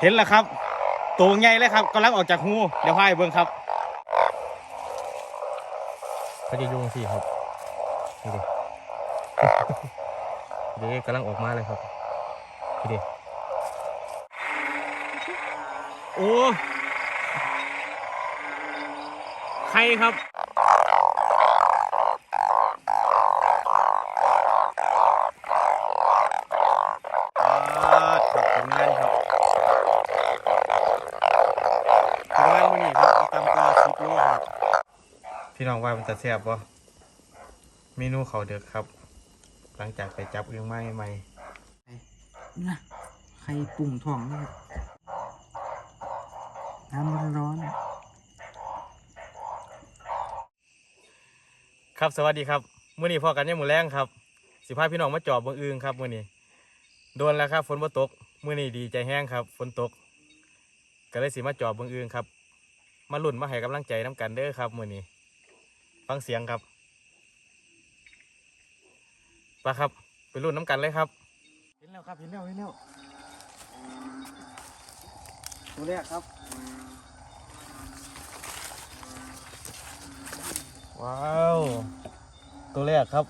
เห็นแล้วครับ ตัวใหญ่เลยครับกำลังออกจากหูเดี๋ยวพายเบิ่งครับเขาจะยุงสิครับนี่ดิเดี๋ยวกำลังออกมาเลยครับนี่ดิโอ้ใครครับครับ น้องว่ามันจะแซ่บบ่เมนูเขาวเด็กครับ หลังจากไปจับเอื้องไม้ใหม่นะไข่ปุ่งท้องนะครับน้ำร้อนครับสวัสดีครับมื้อนี้พอกันยังมื้อแรงครับ สิพาพี่น้องมาจอบเบิ่งอึงครับมื้อนี้โดนแล้วครับ ฝนบ่ตกมื้อนี้ดีใจแห้งครับ ฝนตก ก็เลยสิมาจอบเบิ่งอึงครับ มาลุ้นมาให้กำลังใจน้กันเด้อครับมื้อนี้ ฟังเสียงครับไปครับ ไปลุ้นน้กันเลยครับ เห็นแล้วครับ เห็นแล้ว เห็นแล้ว ตัวแรกครับ ว้าว ตัวแรกครับ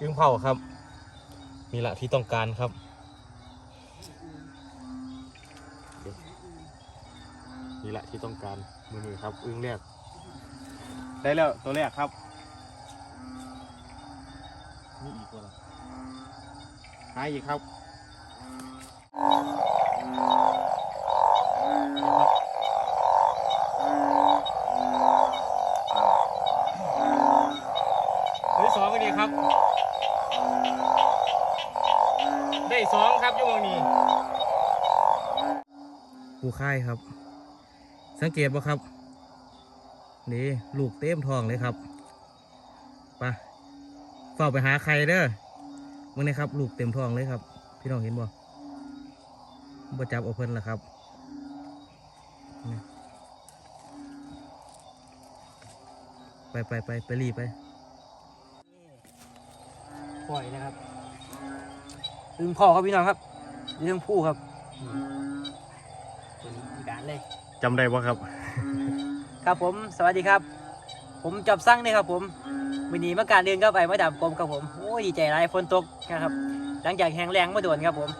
อึ้งเผาครับ มีละที่ต้องการครับนี่ละที่ต้องการ มือนี้ครับอึ้งแรก ได้แล้วตัวแรกครับนี่อีกตัวละหายอีกครับตัวที่สองก็ดีครับ ได้สองครับยุ่งนี้ผู้ค่ายครับ สังเกตบ่ครับ นี่ลูกเต็มท้องเลยครับไปเฝ้าไปหาใครเด้อมึงนี่ครับ ลูกเต็มท้องเลยครับ พี่น้องเห็นบ่บ่จับเอาเพิ่นละครับนี่ไปไปไปไปรีบไปปล่อยนะครับลืมพ่อครับพี่น้องครับเรื่องผู้ครับเป็นอีกการเลย จำได้บ่ครับ ครับผม สวัสดีครับ ผมจับสั่งนี่ครับผมวันนี้มาการเรียนก็ไปมาดับกลมครับผมโอ้ยดีใจหลายฝนตกนะครับ หลังจากแห้งแรงมาโดนครับผม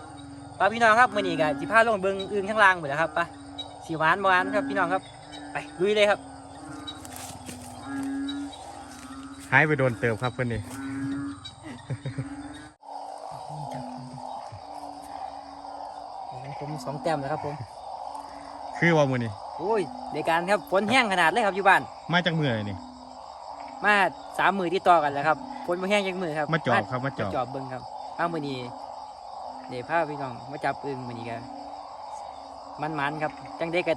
ป้าพี่น้องครับวันนี้ก็สิพาลงเบิงอึ่งข้างล่างหมดแล้วครับไปสีหวานหวานครับพี่น้องครับ ไปลุยเลยครับหายไปโดนเติมครับเพื่อนนี่ผมสองแต้มแล้วครับผม คือว่ามือนี่โอ้ยในการครับฝนแห้งขนาดเลยครับอยู่บ้าน มาจากเมื่อไหร่นี่ มาสามมือที่ต่อกันแล้วครับฝนมาแห้งยังมือครับมาจอบครับมาจอบจอบเบิ้งครับข้างมือนี้เดี๋ยวพาพี่น้องมาจับอึ่งมือนี้กันมันมันๆครับจังได้ก็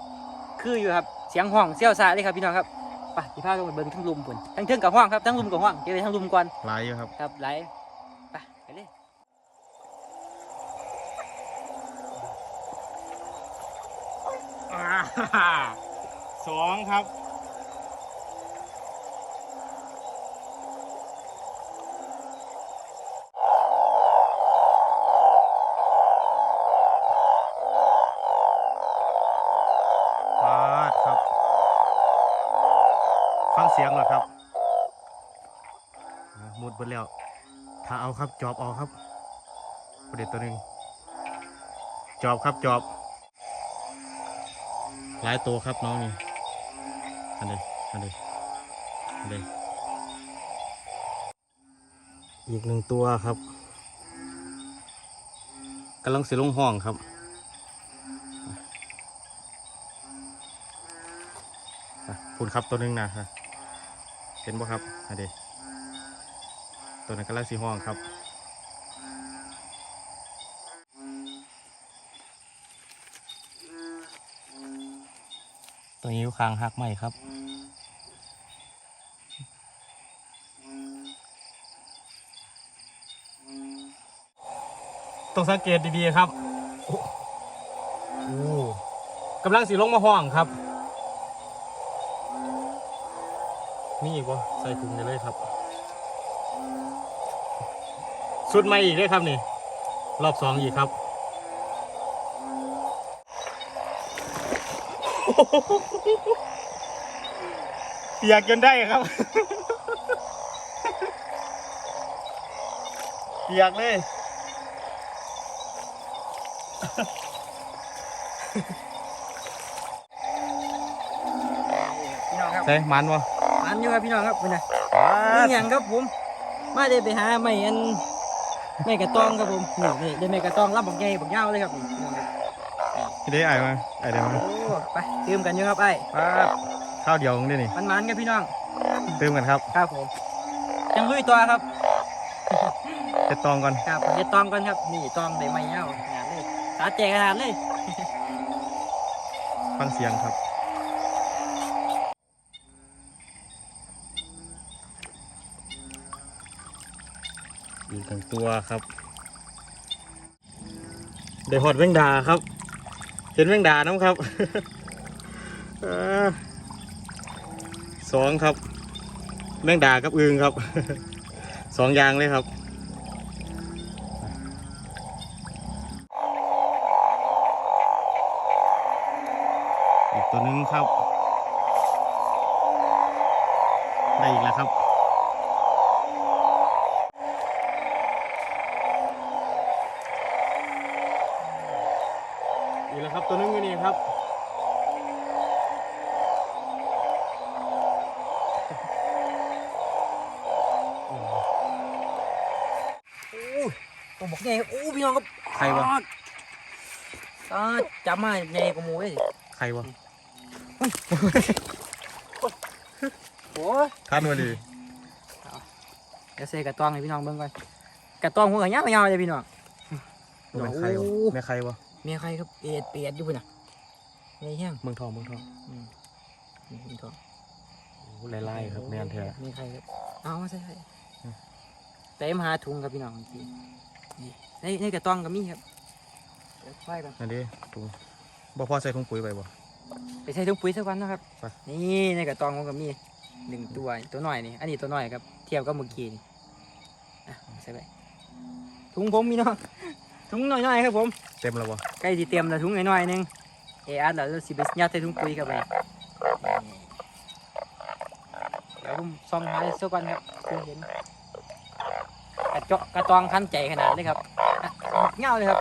คืออยู่ครับเสียงห้องเสี้ยวซาเลยครับพี่น้องครับไปที่พาลงไปเบิ้งทั้งลุมปุ่นทั้งเทิงกับห้องครับทั้งลุมกับห้องเจอทั้งลุมก่อนหลายอยู่ครับครับไหลไปไปเลย สองครับพาดครับ ฟังเสียงเหรอครับหมดเบิดแล้ว ถ้าเอาครับจอบเอาครับประเด็นตัวหนึ่งจอบครับจอบ หลายตัวครับน้องนี่อันเดอันเดอันเดอีกหนึ่งตัวครับกำลังสิลงห้องครับคุณครับตัวหนึงนะฮะเห็นบ่ครับอันเดตัวนั้นกำลังสีห้องครับ ตัวนี้อยู่ ข้างหักใหม่ครับต้องสังเกตดีๆครับโอ้โอ้กำลังสีลงมาห้องครับ นี่อีกวะใส่ถุงได้เลยครับ สุดใหม่อีกเลยครับนี่ รอบสองอีกครับ เปียกจนได้ครับ เปียกเลยพี่น้องครับใช่มันวะมันอยู่ครับพี่น้องครับเป็นไงนี่อย่างครับผม มาได้ไปหาไม่อันไม่กระตองครับผมนี่นี่ได้ไม่กระตองรับบักใหญ่บักยาวเลยครับนี่ พี่น้องครับได้ไอ้มาไอ้เดี๋ยวมาโอ้ไปเติมกันอยู่ครับไอ้ครับข้าวเดียวนี่นี่มันมันๆครับพี่น้องเติมกันครับครับผมยังลุยตัวครับเจะตองก่อนครับผมจะตองกันครับนี่ตองได้ไม่ยาวขนาดเลยสาแจกขนาดเลยฟังเสียงครับอีกหนึ่งตัวครับ ได้หอดแมงดาครับ เห็นแมงดาน้ำครับเอ่อสองครับ แมงดากับอึงครับสองอย่างเลยครับ อีกแล้วครับตัวนึงอยู่นี่ครับโอ้ตัวบักใหญ่ครับโอ้พี่น้องครับใครวะอ่าจับมาใหญ่กว่าหมูเลยใครวะโอ้ยท่านมาดีเดี๋ยวเซกระตองให้พี่น้องเบิ่งก่อนกระตองหัวกระยาวๆเลยพี่น้องแม่ใครวะโอ้แม่ใครวะ เมียใครครับเปียดเปียดอยู่พุ่นน่ะเมียแห้งเมืองทองเมืองทองอืมนี่พี่ทองไล่ๆครับแม่นแท้เมียใครครับเอาใช่ใช่อืมเต็มหาถุงครับพี่น้องนี่นี่ในในกระตองก็มีครับเดี๋ยวไฟกันนั่นดิถุงบ่พอใส่ถุงปุ๋ยไปบ่ไปใส่ถุงปุ๋ยสักวันนะครับไปนี่ในกระตองมันก็มีหนึ่งตัวตัวหน่อยนี่ อันนี้ตัวหน่อยครับ เทียบกับเมื่อกี้นี่อะใส่ไปถุงผมพี่น้อง ถุงน้อยๆครับผมเต็มแล้วบ่ใกล้ที่เตรียมแล้วถุงน้อยๆหนึงเออัดแล้วเราสิไปยัดใส่ถุงปุ๋ยครับไปนี่เดี๋ยวผมส่องหาสักวันครับเพื่อเห็นกระเจาะกระตองคันใจขนาดเลยครับอะเงาเลยครับ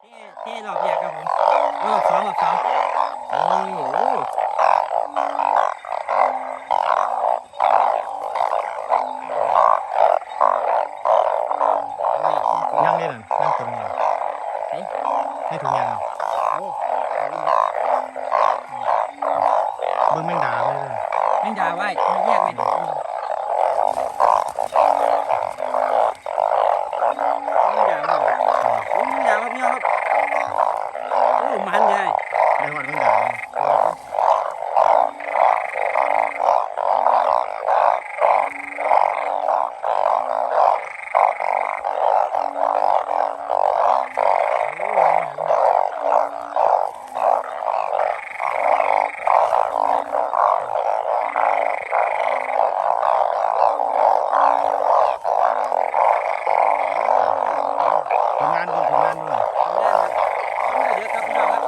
เท่เท่รอบแรกครับผมรอบสองรอบสองนี่โอ้ ให้ถุงยางโอ้เอาดิเบิ่งแมงดาไปเลยแม่งด่าไว้แยกไม่ได้แม่งด่าไว้โอ้แม่งด่าครับเนี่ยครับโอ้มันเลย ได้หอดแมงดาผลงานดูผลงานดูหน่อย เดี๋ยวครับพี่น้องครับ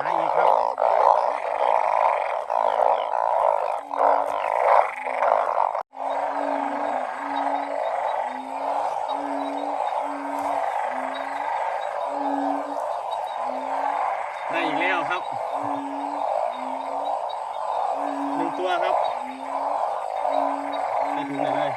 หาอีกครับได้อีกแล้วครับหนึ่งตัวครับใส่ถุงเลยเลย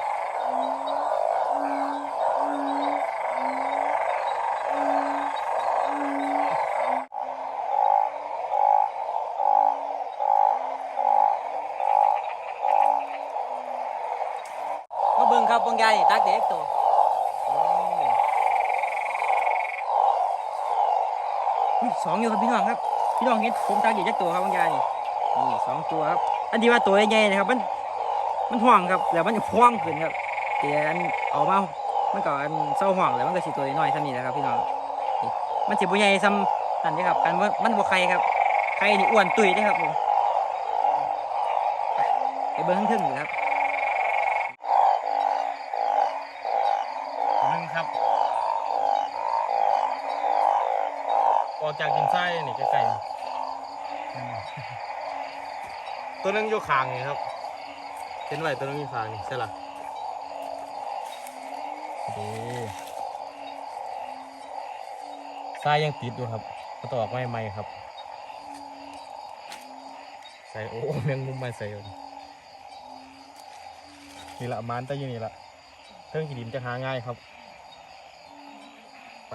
มาเบิ่ งครับบางตักเด็กตัวอุ้ยสองอยู่ครับพี่น้องครับ พี่น้องเห็นผมตักอยู่จักตัวครับบางใหญ่นี่นี่สองตัวครับ อันที่ว่าตัวใหญ่ๆนะครับ มันมันห่วงครับแล้วมันจะพ่วงขึ้นครับเตียวอันเอามามันก็อันเศร้าห่วงแล้วมันก็สิตัวน้อยๆเท่านี้แหละครับพี่น้องมันสิบ่ใหญ่ซ้ำนั่นเด้ครับกันว่ามันบ่ไข่ครับไข่นี่อ้วนตุยเด้ครับผมไปเบิ่งข้างอยู่ครับ ออกจากดินทรายนี่ใกล้ๆนี่อืม ตัวนึงอยู่ข้างนี่ครับเห็นไว้ตัวนึงอยู่ข้างนี่ใช่ล่ะดีทรายยังติดอยู่ครับก็ตอกไม่ใหม่ครับ ใส่โอ้แมงมุมมาใส่อยู่นี่ละมันแต่อยู่นี่ละเครื่องขีดินจะหาง่ายครับไป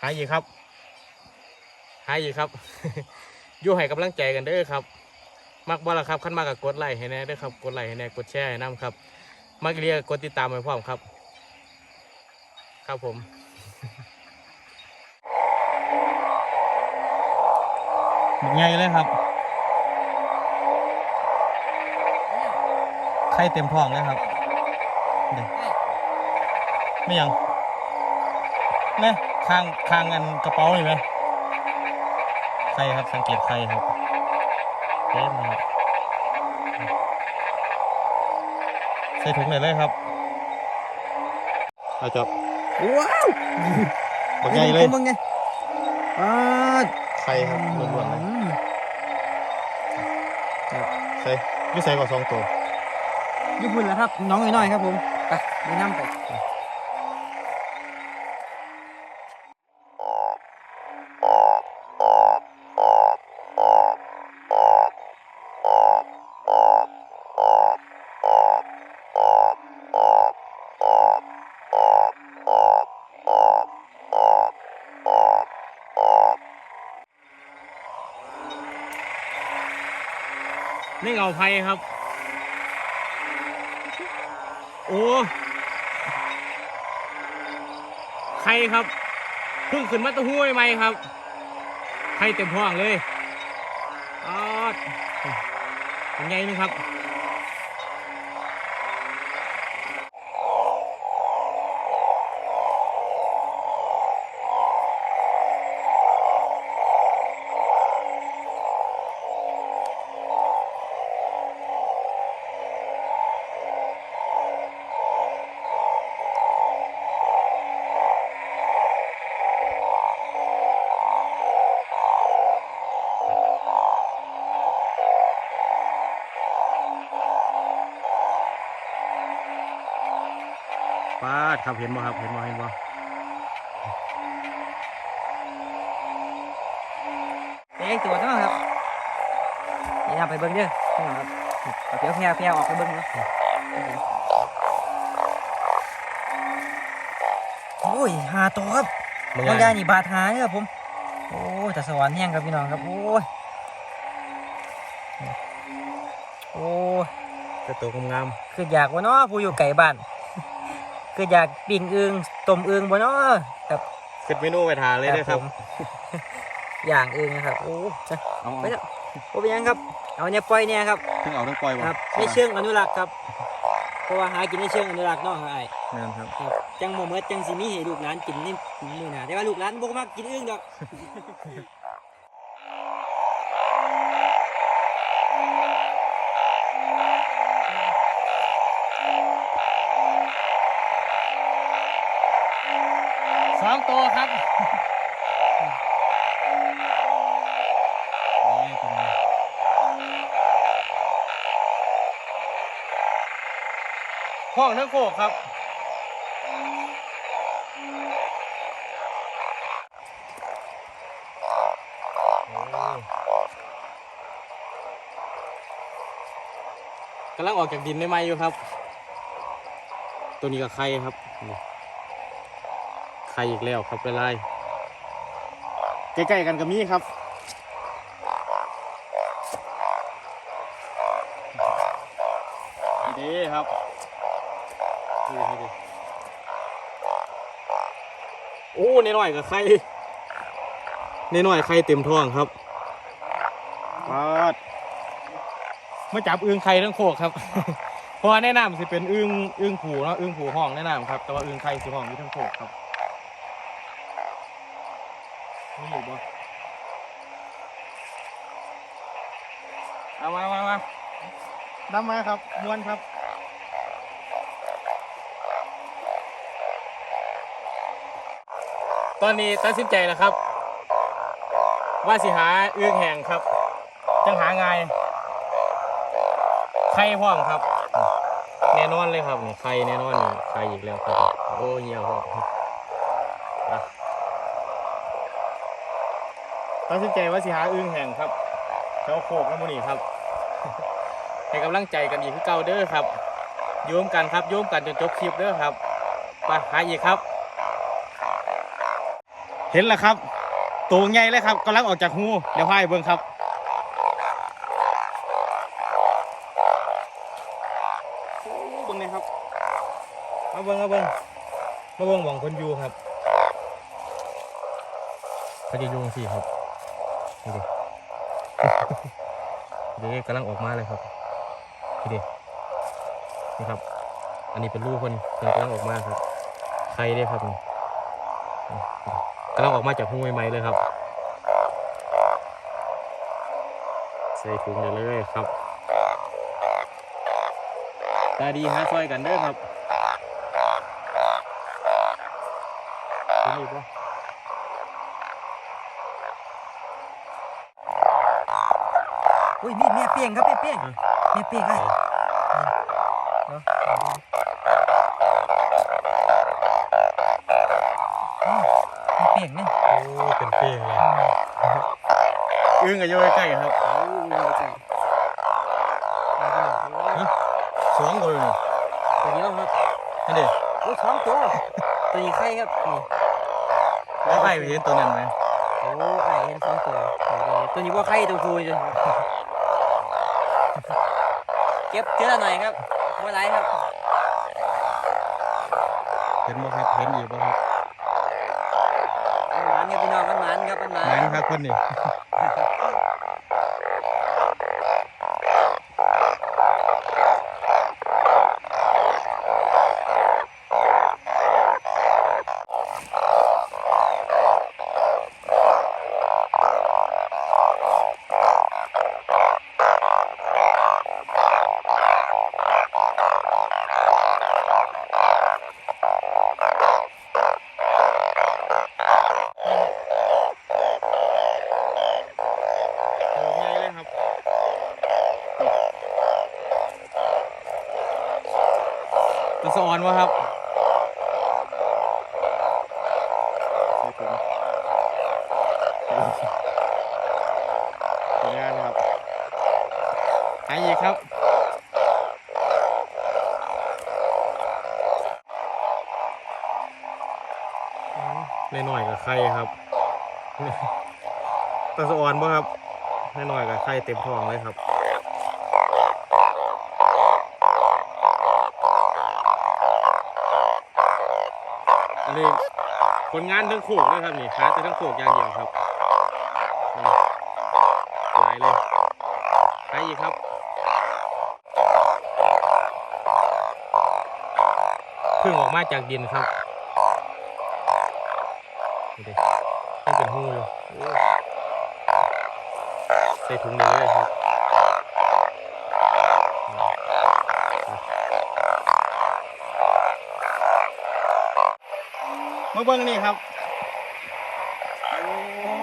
หาอีกครับหาอีกครับ อยู่ให้กำลังใจกันเด้อครับ มักบ่ละครับขั้นมากกับกดไลค์ให้แน่ด้อครับกดไลค์ให้แน่กดแชร์ให้น้ำครับ มักเรียกกดติดตามไปพร้อมครับ ครับผมใหญ่เลยครับไข่เต็มท้องเลยครับเดี๋ยวไม่ยังนะข้างข้างกันกระเป๋าอยู่ไหมไข่ครับสังเกตไข่ครับ เต็มเลยครับใส่ถุงไหนเลยครับเอาจับว้าวตัวใหญ่เลยมึงไงอ่าไข่ครับล้วนๆเลยใส่ไม่ใส่กว่าสองตัวญี่ปุ่นแล้วครับ น้องน้อยๆครับผม ไปแนะนำไป นี่เงาไผ่ครับ โอ้ไข่ครับเพิ่งขึ้นมาตะห้วยไหมครับไข่เต็มห้องเลยออดเป็นไงนี่ครับ ครับเห็นบ่ครับเห็นบ่เห็นบ่เอ๊ะตัวน้องครับแนะนำไปเบิ้งเด้อพี่น้องครับเอาเพียวแพร่แพร่ออกไปเบิ้งเนาะโอ้ยหาตัวครับมึงบางไงยานี่บาดหาเนี่ยครับผมโอ้ยแต่สวรรค์แห้งครับพี่น้องครับโอ้ยโอ้ยกระตัวงามคืออยากวะเนาะผู้อยู่ไก่บ้าน คืออยากปิ้งอึงต้มอึงบ่เนาะครับๆขึ้นเมนูไปทานเลยเด้อครับผมอย่างอึงนะครับโอ้จะเอาไปแล้วโอ้เป็นยังครับเอาเนี่ยปล่อยเนี่ยครับเพิ่งเอาทั้งปล่อยบ่ครับในเชิงอนุรักษ์ครับเพราะว่าหากินในเชิงอนุรักษ์เนาะครับไอ้นั่นครับครับจังโมเมดจังสิมีให้ลูกหลานกินนี่มื้อหน้าแต่ว่าลูกหลานบ่มักกินอึงดอก สองตัวครับนี่ตัวนี้ห้องทั้งโคกครับกำลังออกจากดินใหม่ๆอยู่ครับ ตัวนี้กับไข่ครับ ไข่อีกแล้วครับเป็นไรใกล้ๆกันกับมีครับนี่เดีครับนี่ดีดีโอ้ในหน่อยกับไข่ในหน่อยไข่เต็มท้องครับปาดมาจับอึงไข่ทั้งโคกครับ เพราะว่าแนะนำสิเป็นอึงอึงผูเนาะอึงผูห้องแนะนำครับ แต่ว่าอึงไข่สิห้องอยู่ทั้งโคกครับนี่อยู่บ่ เอามามามาดำมาครับมวนครับตอนนี้ตัดสินใจแล้วครับ ว่าสิหาเอื้องแหงครับ จังหาง่ายไข่พร้อมครับ แน่นอนเลยครับนี่ไข่แน่นอนนี่ไข่อีกแล้วครับ โอ้เหี่ยวพร้อมอะตัดสินใจว่าสิหาเอื้องแหงครับแถวโคกน้ำมูนี่ครับ ให้กำลังใจกันอีกคือเก่าเด้อครับโยมกันครับโยมกันจนจบคลิปเด้อครับไปหาอีกครับ เห็นแล้วครับ ตัวใหญ่เลยครับกำลังออกจากหูเดี๋ยวพายเบิ่งครับโอ้เบิ่งเลยครับมาเบิ่งมาเบิ่งมาเบิ่งหวังคนอยู่ครับเขาจะอยุ่จังสิครับนี่ดิเดี๋ยวกำลังออกมาเลยครับ นี่ดินี่ครับ อันนี้เป็นลูกคนเพิ่งกำลังออกมาครับใครได้ครับกำลังออกมาจากหูใหม่ๆเลยครับ ใส่ถุงเลยเลยครับตาดีหาซอยกันเด้อครับนอีกปะอุ้ยมีเมียเปียงครับเมียเปียง มียเปียงไอ้เปียงนี่โอ้เป็นเป้งเลยอึ้งกับโยใกล้ๆครับสองตัวเลยตัวเดียวครับนี่นเด็โอ้สองตัวตัวนี้ใครครับนี่แล้วไอ้ไปเห็นตัวนั้นไหมโอ้ไอ้เห็นสองตัวตัวนี้ว่าใครตัวคุยเลยเก็บเจอหน่อยครับว่าไรครับ เห็นบ่ครับ เห็นอีกบ่ครับมันหมานครับพี่น้องมันหมานครับมันหมานไหนครับคนนี้ ตัวสะออนวะครับใส่ถุงผลงานครับหายอีกครับในหน่อยๆกับใครครับตาสะออนป่ะครับแน่นอนกับไข่เต็มท้องเลยครับ นนี้ผลงานทั้งโขกเลยครับนี่หาแต่ทั้งโขกอย่างเดียวครับนี่หลายเลยใครอีกครับเพิ่งออกมาจากดินครับนี่ดิยังเป็นหูอยู่ใส่ถุงเดี๋ยเลยครับ มาเบิ้งนี่ครับ โอ้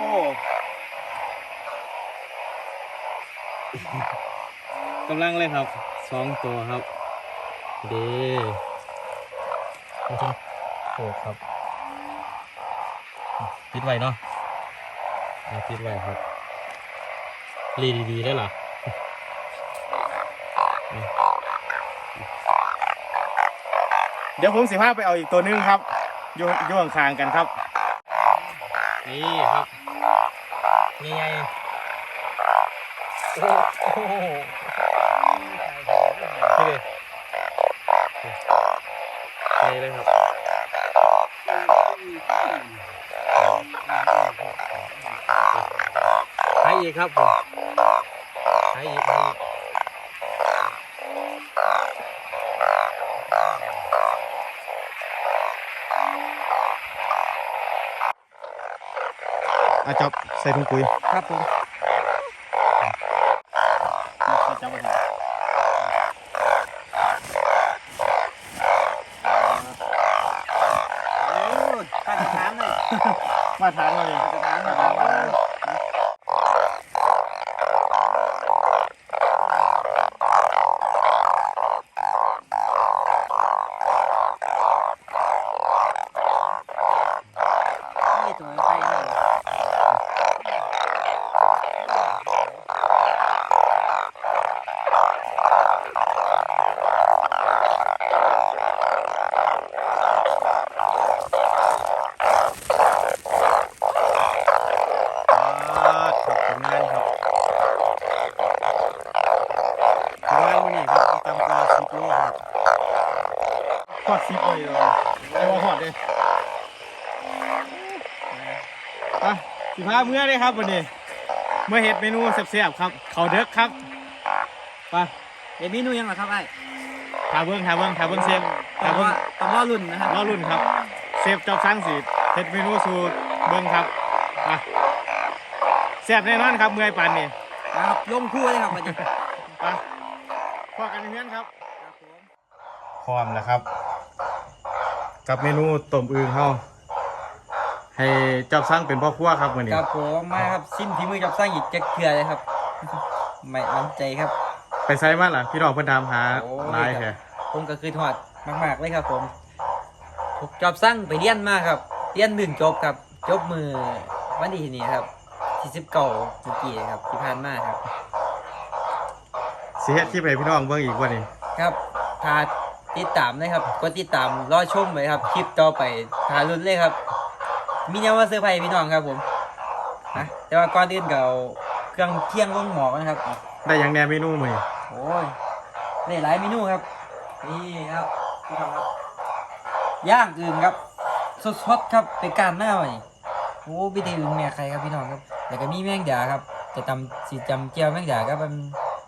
กำลังเลยครับสองตัวครับ เด้มาถึงโขกครับปิดไว้เนาะอะปิดไว้ครับรีดีๆได้เหรอเดี๋ยวผมสิพาไปเอาอีกตัวหนึงครับ อยู่อยู่ข้างๆกันครับ นี่ครับใหญ่ๆโอ้โหนี่เลยใหญ่เลยครับให้อีกครับผมให้อีกให้อีก อาจับใส่ถุงปุ๋ยครับผมจับไปโอ้ยข้าจะถามเลยมาทานมาเลย อด10เลยเหรอได้บ่ฮอดเด้อะสิพาเมื่อเลยครับวันนี้เมื่อเฮ็ดเมนูแซ่บๆครับข้าวเด็กครับไปเอ็นเมนูยังเหรอครับไอ้ทาเบิ้งทาเบิ้งทาเบิ้งเซฟต้อทางเบิ้รงอต้องรอรุ่นนะครับรอรุ่นครับ เซฟจอบสร้างสีเฮ็ดเมนูสูตรเบิ้งครับอะแซ่บแน่นอนครับเมื่อยปานนี่นะครับลงคู่เลยครับวันนี้ไปพอกันเพื่อนครับพร้อมแล้วครับ กับเมนูต้มอึ่งเฮาให้เจ้าสร้างเป็นพ่อครัวครับมื้อนี้ครับผมมาครับซิมฝีมือจับสร้างอีกจะเกลือเลยครับ ไม่มั่นใจครับ ไปไซมาล่ะพี่น้องเพิ่นถามหาโอ้ย หลายแท้ผมก็คือถอดมาก ๆ เลยครับผมผมจอบสร้างไปเรียนมาครับเรียนหนึ่งจบครับ จบมือวันที่นี่ครับที่สิบเก้าเมื่อกี้ครับที่ผ่านมาครับ สิเฮ็ดคลิปให้พี่น้องเบิ่งอีกว่านี่ครับพา ติดตามเลยครับก็ติดตามรอชมไปครับคลิปต่อไปหาลุ้นเลยครับ มีแนวว่าเซอร์ไพรส์พี่น้องครับผมนะแต่ว่าก่อนอื่นก็เอาเครื่องเคียงลงหมอกันครับได้หยังแหน่เมนูมื้อนี้โอ้ยได้หลายเมนูครับนี่ครับพี่น้องครับย่างอื่นครับสดๆครับเป็นการหน้าไว้โอ้พี่ตีอื่นแม่ใครครับพี่น้องครับแล้วก็มีแมงดาครับจะตำสีจำเจียวแมงดาครับมัน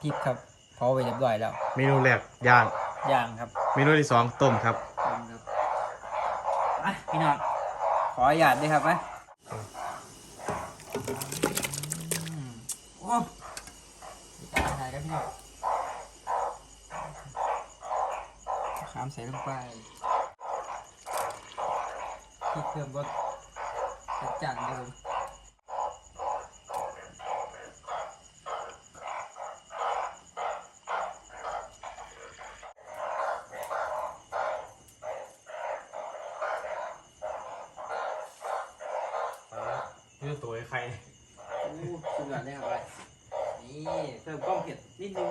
พริกครับพอไว้เรียบร้อยแล้ว เมนูแรกย่าง ย่างครับเมนูที่สองต้มครับต้มครับอะพี่น้องขออนุญาตด้วยครับไหมอืมโอ้มีการถ่ายครับพี่น้องขามใส่ลงไปพริกเพิ่มรสจัดจัดเลยผม นี่ตัวไอ้ไข่ โอ้สุดยอดเลยครับไปนี่เพิ่มกล้องเผ็ดนิดนึง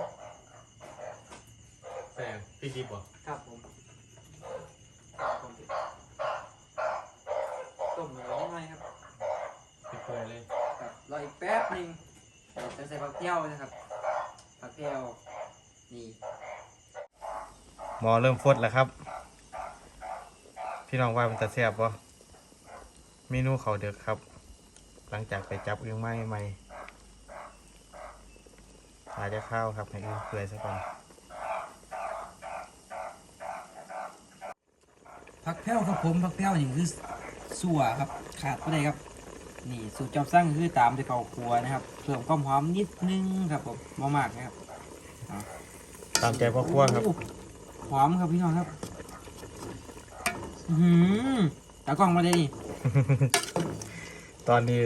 แซ่บพี่ดิบบ่ ครับผมต้มเผ็ดต้มหน่อยนิดหน่อยครับ พี่เปื่อยเลย ครับรออีกแป๊บหนึงเดี๋ยวจะใส่ผักเที่ยวนะครับผักเที่ยวนี่ หมอเริ่มฟดแล้วครับ พี่น้องว่ามันจะแซ่บบ่เมนูเขาวเด็กครับ หลังจากไปจับอึ่งไม้ใหม่อาจจะข้าวครับให้อึ่งเปื่อยซะก่อนผักแพ้วครับผมผักแพ้วนี่คือสัวครับ ขาดไม่ได้ครับ นี่สูตรจอบสร้างคือตามด้วยข้าวครัวนะครับเพิ่มความหอมนิดนึงครับผมบ่มากนะครับตามใจพ่อครัวครับโอ้หอมครับพี่น้องครับอือหือตากล้องมาเลยนี่ ตอนนี้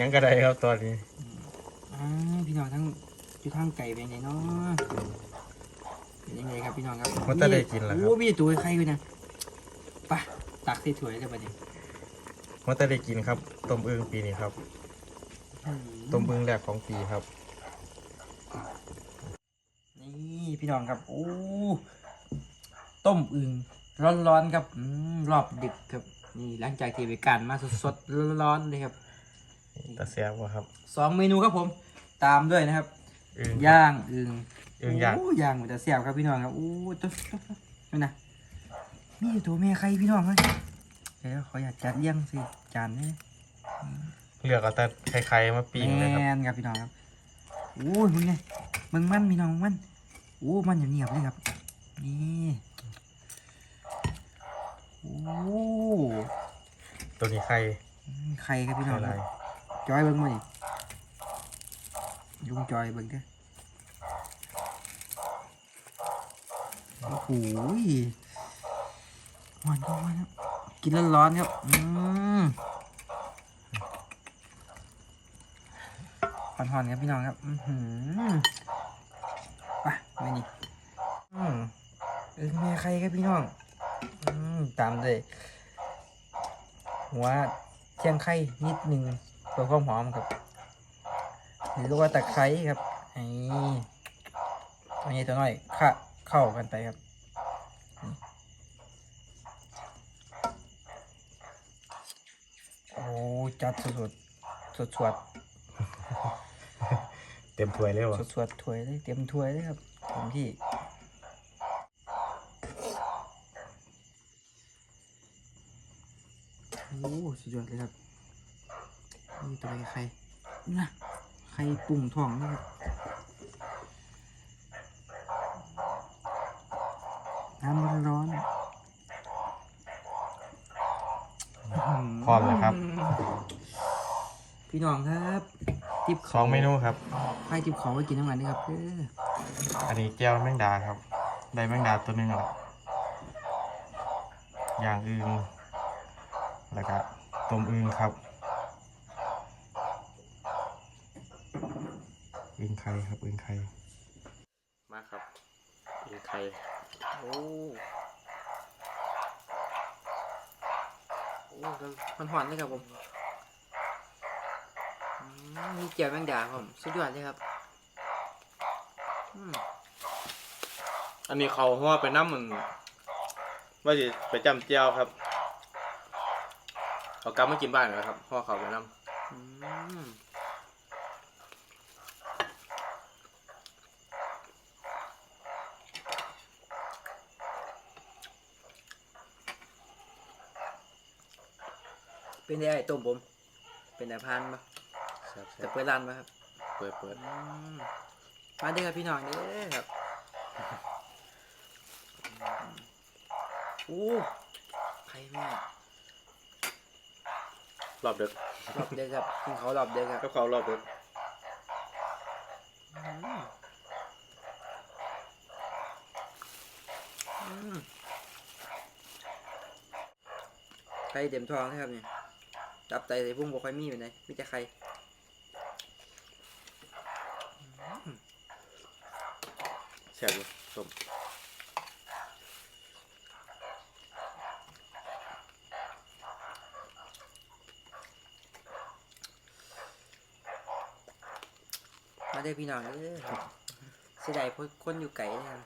ยังกระไดครับตอนนี้อ่าพี่น้องทั้งอยู่ทางไก่เป็นไงเนาะเป็นยังไงครับพี่น้องครับมันจะได้กินแล้วครับโอ้มีตัวไข่ด้วยนะไปตักใส่ถ้วยเลยบัดนี้มันจะได้กินครับต้มอึ่งปีนี้ครับอืต้มอึ่งแรกของปีครับ นี่ พี่น้องครับโอ้ต้มอึ่งร้อนๆครับอืมรอบดึกครับนี่หลังจากที่ไปกันมาสดๆร้อนๆเลยครับตาแซ่บบ่ครับสองเมนูครับผมตามด้วยนะครับอึ่งย่างอึ่งอึ่งย่างโย่างมันจะเสียบครับพี่น้องครับโอ้ตัวตัวตัวนี่นะมีอยู่ตัวแม่ใครพี่น้องเลยเดี๋ยวขออยากจัดเลี้ยงสิจานนี่เลือกเอาแต่ไข่ๆมาปิ้งเลยครับแมนครับพี่น้องครับโอ้ยมึงไงมึงมันพี่น้องมัน โอ้มันอย่างเงียบๆเลยครับ นี่โอ้ตัวนี้ไข่ใครครับพี่น้ไข่องคลารับยจอยเบิ้งมาดิลุงจอยเบิ้งกันโอ้โหหวานก็หวานครับกินร้อนๆครับอืมหวานๆครับพี่น้องครับ อือหือ ไปไม่นี่อืมเออแม่ใครครับพี่น้อง อืมตามเลยหัวเชียงไข่นิดหนึ่งเพื่อความหอมครับหรือว่าตะไคร้ครับไอ้อันนี้ตัวน้อยข้าเข้ากันไปครับโอ้จัดสุดๆสดๆ เต็มถ้วยเลยวะสดๆถ้วยเลยเต็มถ้วยเลยครับเต็มที่โอ้สุดยอดเลยครับนี่ตัวอะไรไข่นะไข่ปุ่มทองนะครับน้ำมันร้อนพร้อมแล้วครับ พี่น้องครับ ติบสองเมนูครับ ไข่ติบเขาไว้กินน้ำมันนะครับเด้ออันนี้แก้วแมงดาครับ ได้แมงดาตัวหนึงแล้วอย่างอื่นแล้วก็ต้มอึ่งครับอึ่งไข่ครับอึ่งไข่มาครับอึ่งไข่โอ้โอ้มันหอนเลยครับผมอื มมีเจียวแมงดาผมสุดยอดเลยครับอืมอันนี้เขาหัวไปน้ำมันว่าจะไปจำเจียวครับเอากลับมากินบ้านนะครับห่อเขาไปน้ำอืมเป็นไงไอ้ต้มผม เป็นไงพานปะ แซ่บจะเปิดร้านปะครับๆเปิดเปิดอืมมาเด้อครับพี่น้องเด้อครับโอ้ใครแม่รอบเด็กรอบเด้อครับกินเขารอบเด้อครับกับเขารอบเด็กอืมอืมไข่เต็มท้องนะครับเนี่ยตับไตใส่พุ่งบ่ค่อยมีอยู่ไหนมีแต่ไข่อืม แซ่บอยู่ส้มมาเด้พี่น้องเด้อเสียดายคนคนอยู่ไกลเลยครับ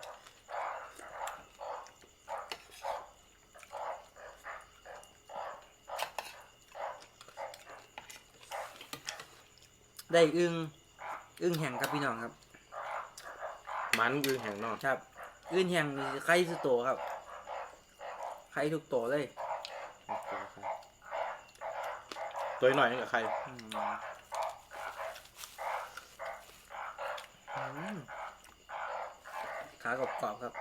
ได้อึ้งอึ้งแห้งครับพี่น้องครับ มันคือแห้งเนอกครับอึ้งแห้งนี่ไข่สุดโตครับ ไข่ทุกโตเลยตัวหน่อยนึงกับใครอืมอืมขากรอบๆครับ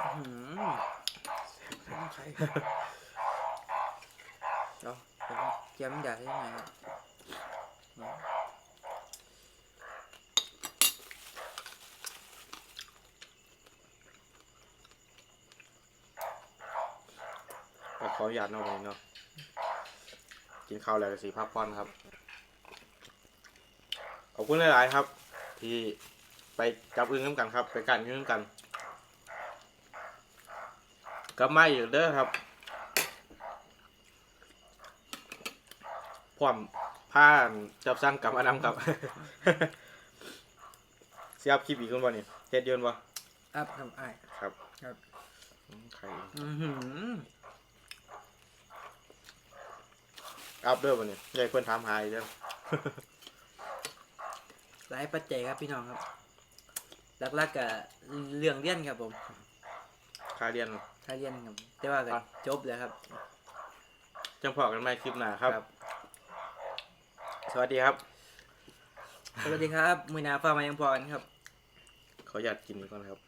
อื้อหือใครเดี๋ยวผมเจี ยมอยากยังไงครับแต่เขออนุญาตนอกนี้เนาะกินข้าวแล้วก็สีพักผ่อนครับ ขอบคุณหลาย ๆ ครับ ที่ไปจับอึ้งน้ำกันครับ ไปกันอึ้งน้ำกันกลับมาอีกเด้อครับ พร้อมผ้าจับสร้างกลับมานำกับเสียบคลิปอีกคนบ่นี่เฮ็ดเดือนบ่อัพทำไอ้าย ครับครับ อืมไข่อือหืออัพเด้อบ่นี่ยายเพิ่นถามหาอีกเด้อ หลายปัจจัยครับพี่น้องครับหลักๆกับเรื่องเรียนครับผมค่าเรียน ถ้าเรียนครับแต่ว่าก็อะจบแล้วครับ จังพอกันใหม่คลิปหน้าครับ สวัสดีครับ สวัสดีครับมือหนาฟ้ามายังพอกันครับขออยากกินก่อนครับ